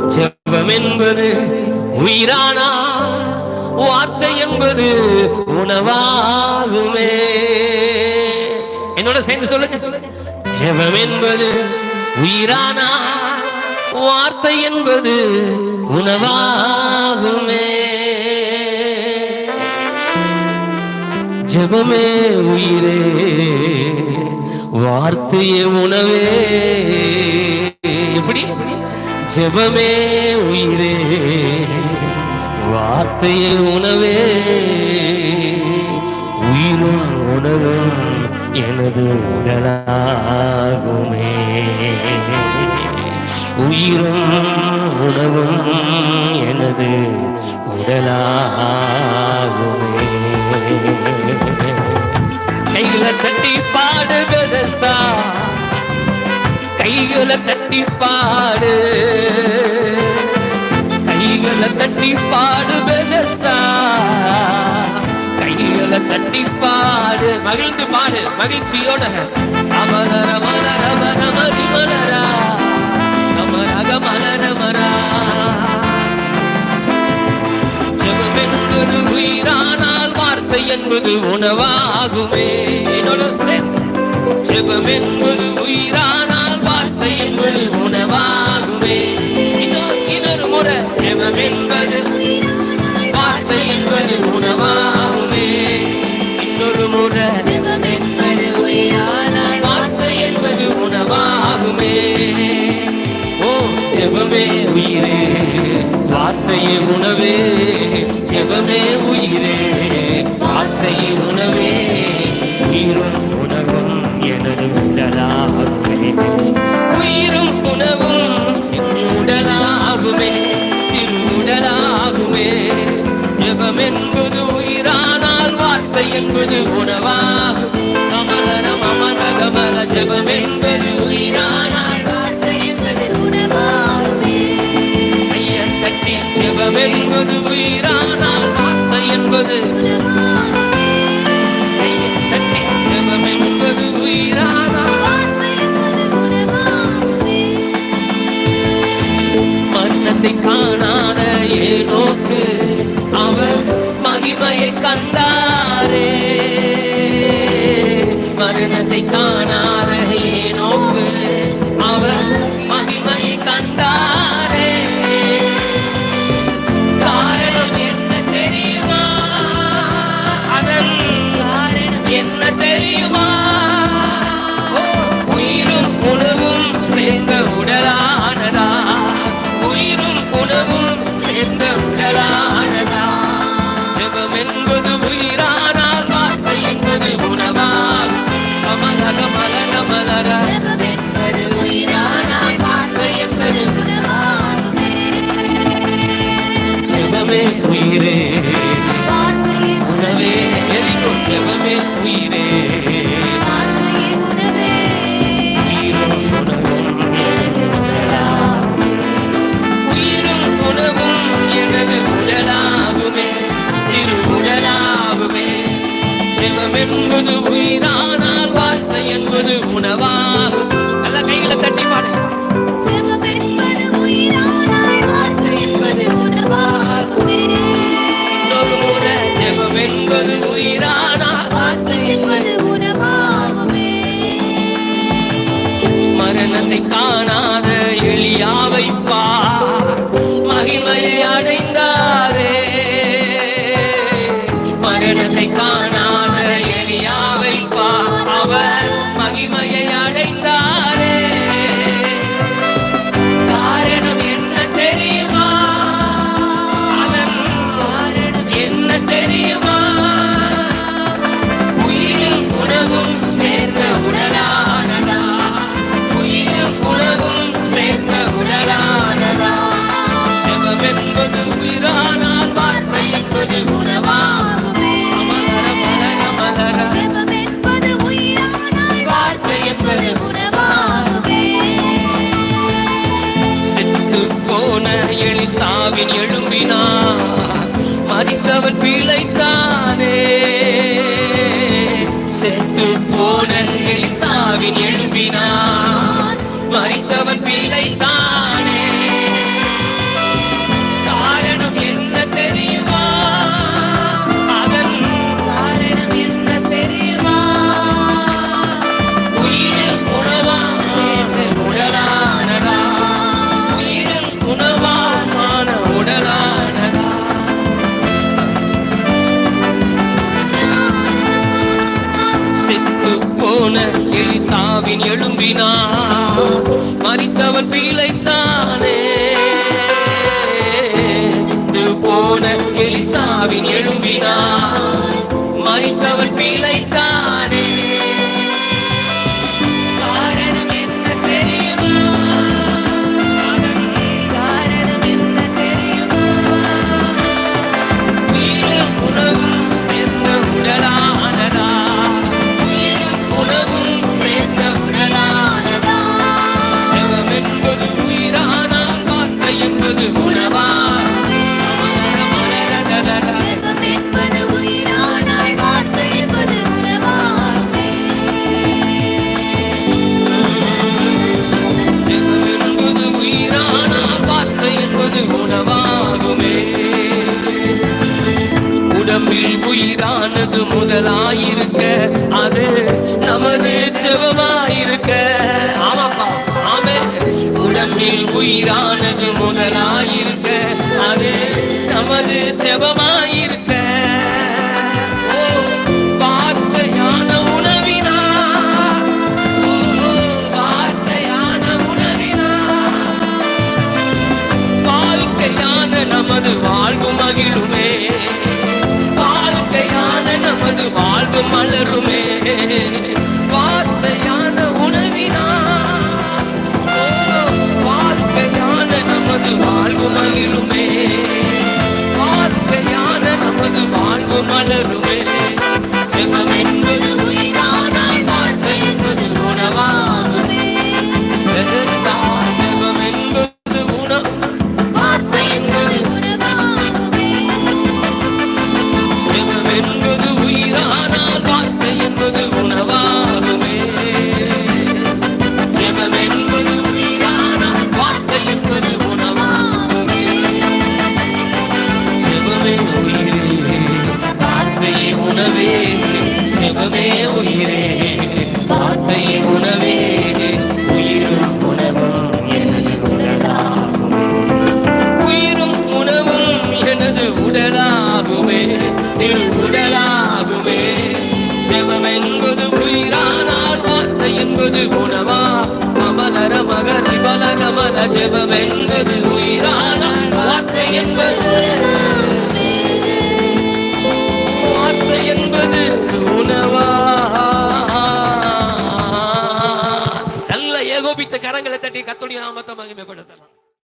ஜெபம் என்பது உயிரானா? வார்த்தை என்பது உணவாகுமே. என்னோட சேர்ந்து சொல்லுங்க. ஜெபம் என்பது உயிரானா? வார்த்தை என்பது உணவாகுமே. ஜெபமே உயிரே வார்த்தையே உணவே. எப்படி? ஜெபமே உயிரே வார்த்தையில் உணவே உயிரும் உணரும் எனது உடலாகுமே. உயிரும் உணவும் எனது உடலாகுமே. கைகளை தட்டி பாடு பெதஸ்தா கைகளை தட்டி பாடு. கைகளை தட்டி பாடு பெதஸ்தா. கைகளை தட்டி பாடு. மகிழ்ந்து பாடு மகிழ்ச்சியோட. அமலர மலர மர மதி மலரா. அமரக மலர மரா. ஜெபம் உயிரானால் வார்த்தை என்பது உணவாகுமே. என்னோட சேர்ந்து ஜெபம் என்பது என்பது உணவாகுமே. இன்னொரு முறை. ஜெபம் என்பது வார்த்தை என்பது உணவாகுமே. இன்னொரு முறை. ஜெபம் என்பது உயிரானால் வார்த்தை என்பது உணவாகுமே. ஓ ஜெபமே உயிரே. வார்த்தையே உணவே. ஜெபமே உயிரே. ஜபம் என்பது உயிரானால் வார்த்தை என்பது உணவாகும். கமலரம் அமர கமல ஜபம் என்பது உயிரானால் கண்டாரே. மரணத்தை காண என்பது உயிரானால் வார்த்தை என்பது உணவால். கமல கமல கமலர என்பது உயிரானால் வார்த்தை என்பது உணவாகும். நல்ல கைகளை தட்டி பாடு. ஜெபம் என்பது உயிரானால் வார்த்தை என்பது உணவாகுமே. மரணத்தை காணாத எளியாவை எலிசாவின் எழும்பினார் மறித்தவன் பிழைத்தானே. செத்து போன எலிசாவின் எழும்பினார் மறித்தவன் பிழைத்தான். போன எலிசாவின் எழும்பினான் மறித்தவன் பிழைத்தானே. போன எலிசாவின் எழும்பினான் மறித்தவன் பிழைத்தான் மலருமே. என்பது உயிரான வார்த்தை என்பது. வார்த்தை என்பது உணவா. நல்ல ஏகோபித்த கரங்களை தட்டி கத்துடைய நாமத்தை மகிமைப்படுத்தலாம்.